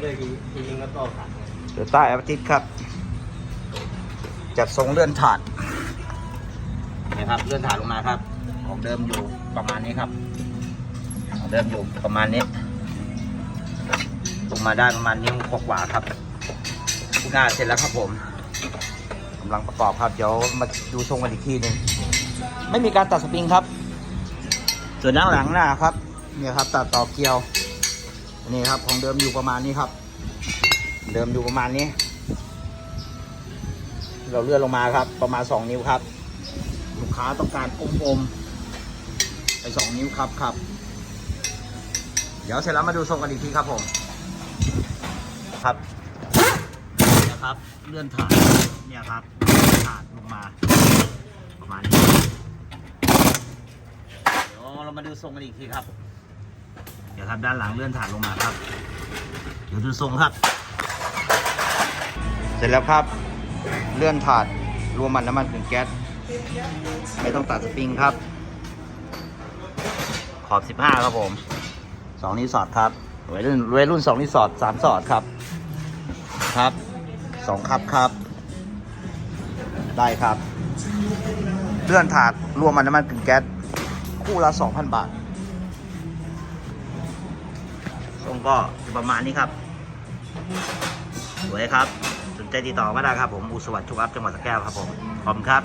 เรื่อยๆทีทีนึงก็ต่อขาดเดี๋ยวใต้อาทิตย์ครับ จัดทรงเลื่อนถาดนะครับเลื่อนถาดลงมาครับ ของเดิมอยู่ประมาณนี้ครับของเดิมอยู่ประมาณนี้ ลงมาได้ประมาณนิ้วกว่าๆครับหน้าเสร็จแล้วครับผมกำลังประกอบครับ เดี๋ยวมาดูทรงกันอีกทีหนึ่งไม่มีการตัดสปริงครับ ส่วนด้านหลังหน้าครับ เนี่ยครับ ตัดต่อเกลียว นี่ครับ ของเดิมอยู่ประมาณนี้ครับ เดิมอยู่ประมาณนี้ เราเลื่อนลงมาครับ ประมาณ2นิ้วครับ ลูกค้าต้องการอมอมๆไป2นิ้วครับครับ เดี๋ยวเสร็จแล้วมาดูทรงกันอีกทีครับผม ครับนะครับ เลื่อนถาดเนี่ยครับถาดลงมา ประมาณนี้ เดี๋ยวเรามาดูทรงกันอีกทีครับ ดี๋ยวครับด้านหลังเลื่อนถาดลงมาครับ เดี๋ยวดูทรงครับ เสร็จแล้วครับเลื่อนถาดรวมมันน้ำมันถึงแก๊สไม่ต้องตัดสปริงครับ ขอบ 15 ครับผมสองนี้สอดครับวัยรุ่นวัยรุ่นสองนี้สอดสามสอดครับ ครับสองครับครับ ได้ครับ เลื่อนถาดรวมมันน้ำมันกึ่งแก๊สคู่ละ 2,000 บาท ก็ประมาณนี้ครับสวยครับ สนใจติดต่อมาได้ครับผมอุสวัสดิ์ชุกอัพจังหวัดสระแก้วครับผมขอบคุณครับ